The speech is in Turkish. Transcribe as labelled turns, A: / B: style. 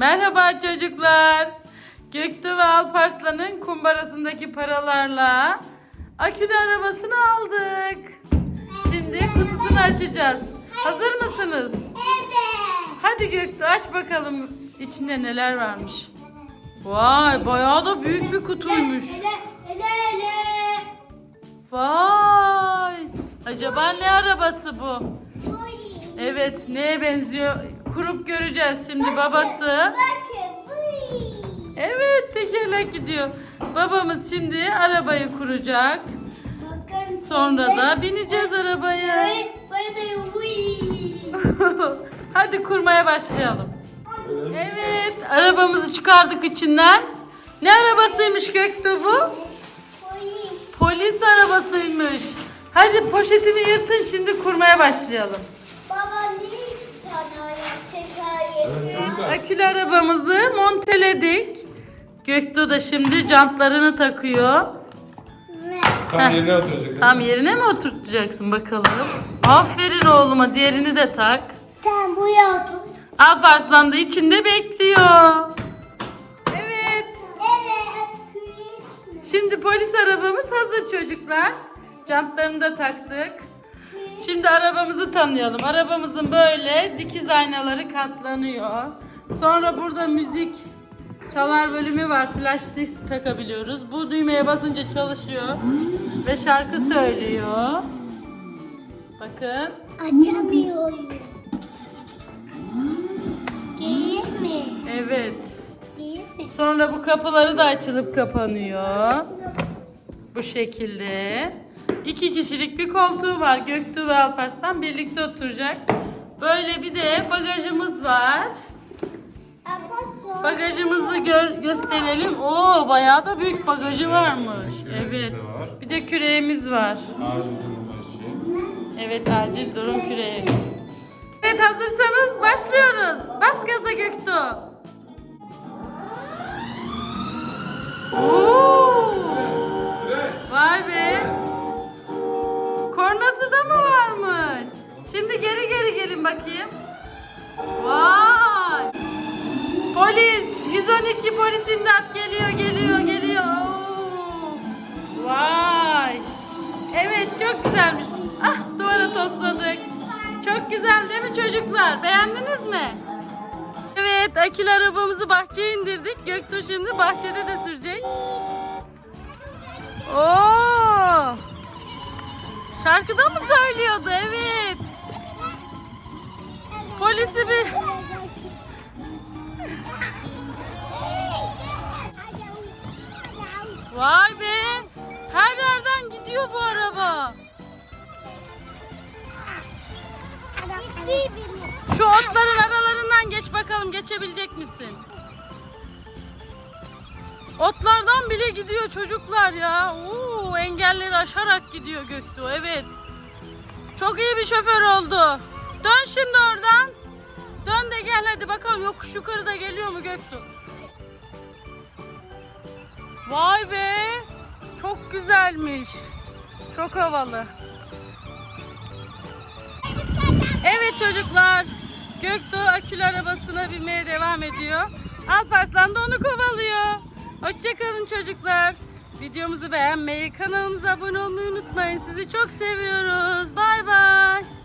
A: Merhaba çocuklar. Göktuğ ve Alparslan'ın kumbarasındaki paralarla akülü arabasını aldık. Şimdi kutusunu açacağız. Hazır mısınız?
B: Evet.
A: Hadi Göktuğ aç bakalım içinde neler varmış. Vay bayağı da büyük bir kutuymuş. Vay. Acaba ne arabası bu? Evet neye benziyor? Kurup göreceğiz şimdi babası. Evet tekerlek gidiyor. Babamız şimdi arabayı kuracak. Sonra da bineceğiz arabaya. Hadi kurmaya başlayalım. Evet arabamızı çıkardık içinden. Ne arabasıymış Göktuğ bu?
B: Polis.
A: Polis arabasıymış. Hadi poşetini yırtın şimdi kurmaya başlayalım. Akülü arabamızı monteledik. Göktuğ da şimdi jantlarını takıyor.
C: Tam yerine oturacak.
A: Tam yerine mi oturtacaksın bakalım? Aferin oğluma diğerini de tak.
B: Sen buraya otur.
A: Alparslan da içinde bekliyor. Evet.
B: Evet.
A: Şimdi polis arabamız hazır çocuklar. Jantlarını da taktık. Şimdi arabamızı tanıyalım. Arabamızın böyle dikiz aynaları katlanıyor. Sonra burada müzik çalar bölümü var. Flash disk takabiliyoruz. Bu düğmeye basınca çalışıyor ve şarkı söylüyor. Bakın.
B: Açamıyorum. Değil mi?
A: Evet.
B: Değil mi?
A: Sonra bu kapıları da açılıp kapanıyor. Bu şekilde. İki kişilik bir koltuğu var. Göktuğ ve Alparslan birlikte oturacak. Böyle bir de bagajımız var. Bagajımızı gör, gösterelim. Oo bayağı da büyük bagajı varmış. Evet. Bir de küreğimiz var.
C: İçin.
A: Evet acil durum küreği. Evet hazırsanız başlıyoruz. Bas gaza Göktuğ. Oo! 112 polis imdat geliyor geliyor geliyor. Oo. Vay. Evet çok güzelmiş. Ah duvara tosladık. Çok güzel değil mi çocuklar? Beğendiniz mi? Evet akülü arabamızı bahçeye indirdik. Göktuğ şimdi bahçede de sürecek. Oo! Şarkıda mı söylüyordu? Evet. Polisi bir Vay be! Her yerden gidiyor bu araba. Şu otların aralarından geç bakalım geçebilecek misin? Otlardan bile gidiyor çocuklar ya. Oo, engelleri aşarak gidiyor Göktuğ. Evet. Çok iyi bir şoför oldu. Dön şimdi oradan. Dön de gel hadi bakalım yokuş yukarı da geliyor mu Göktuğ? Vay be. Çok güzelmiş. Çok havalı. Evet çocuklar. Göktuğ akülü arabasına binmeye devam ediyor. Alparslan da onu kovalıyor. Hoşçakalın çocuklar. Videomuzu beğenmeyi, kanalımıza abone olmayı unutmayın. Sizi çok seviyoruz. Bay bay.